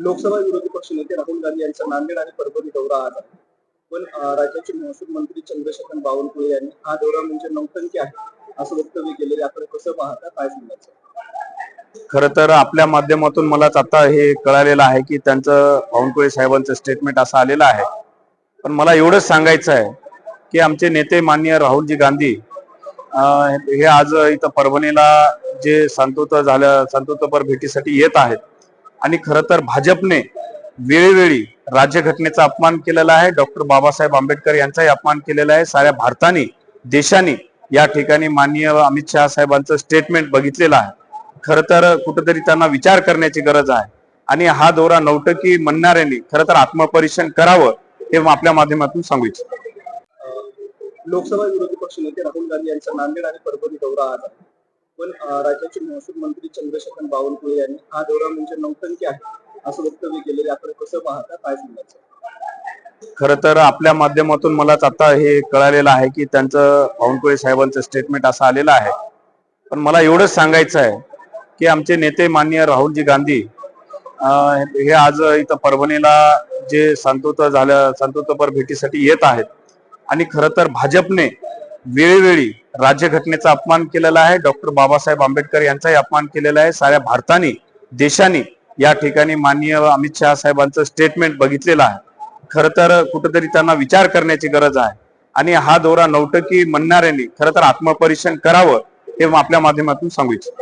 लोकसभा विरोधी पक्षनेते राहुल गांधी यांचा नांदेड आणि परभणी दौरा आज आहे. पण राज्याचे महसूल मंत्री चंद्रशेखर बावनकुळे यांनी हा दौरा म्हणजे नौटंकी आहे असं वक्तव्य केलेले आपण कसं पाहता काय सांगायचं? खर तर आपल्या माध्यमातून मलाच आता हे कळालेलं आहे की त्यांचं बावनकुळे साहेबांचं स्टेटमेंट असं आलेलं आहे. पण मला एवढंच सांगायचं आहे की आमचे नेते माननीय राहुलजी गांधी हे आज इथं परभणीला जे संतोत झालं सांतोतपर भेटीसाठी येत आहेत आणि खरं तर भाजपने वेळोवेळी राज्यघटनेचा अपमान केलेला आहे. डॉक्टर बाबासाहेब आंबेडकर यांचाही अपमान केलेला आहे. साऱ्या भारताने देशाने या ठिकाणी माननीय अमित शहा साहेबांचं स्टेटमेंट बघितलेलं आहे. खरं तर कुठेतरी त्यांना विचार करण्याची गरज आहे. आणि हा दौरा नौटकी म्हणणाऱ्यांनी खर तर आत्मपरीक्षण करावं हे आपल्या माध्यमातून सांगू इच्छितो. लोकसभा विरोधी पक्षनेते राहुल गांधी यांचा नांदेड आणि परभणी दौरा आज. आहे पण राज्याचे महसूल मंत्री चंद्रशेखर बावनकुळे यांनी हा दौरा म्हणजे नौटंकी आहे असं वक्तव्य केलेले आपण कसं पाहता काय सांगायचं? खरं तर आपल्या माध्यमातून मलाच आता हे कळालेलं आहे की त्यांचं बावनकुळे साहेबांचं स्टेटमेंट असं आलेलं आहे. पण मला एवढंच सांगायचं आहे की आमचे नेते माननीय राहुलजी गांधी हे आज इथं परभणीला जे संतोत झालं संतोतपर भेटीसाठी येत आहेत. आणि खरं तर भाजपने वेळोवेळी राज्यघटनेचा अपमान केलेला आहे. डॉक्टर बाबासाहेब आंबेडकर यांचाही अपमान केलेला आहे. साऱ्या भारताने देशाने या ठिकाणी माननीय अमित शहा साहेबांचं स्टेटमेंट बघितलेलं आहे. खरं तर कुठेतरी त्यांना विचार करण्याची गरज आहे. आणि हा दौरा नौटकी म्हणणाऱ्यांनी खरं तर आत्मपरीक्षण करावं हे आपल्या माध्यमातून सांगू इच्छितो.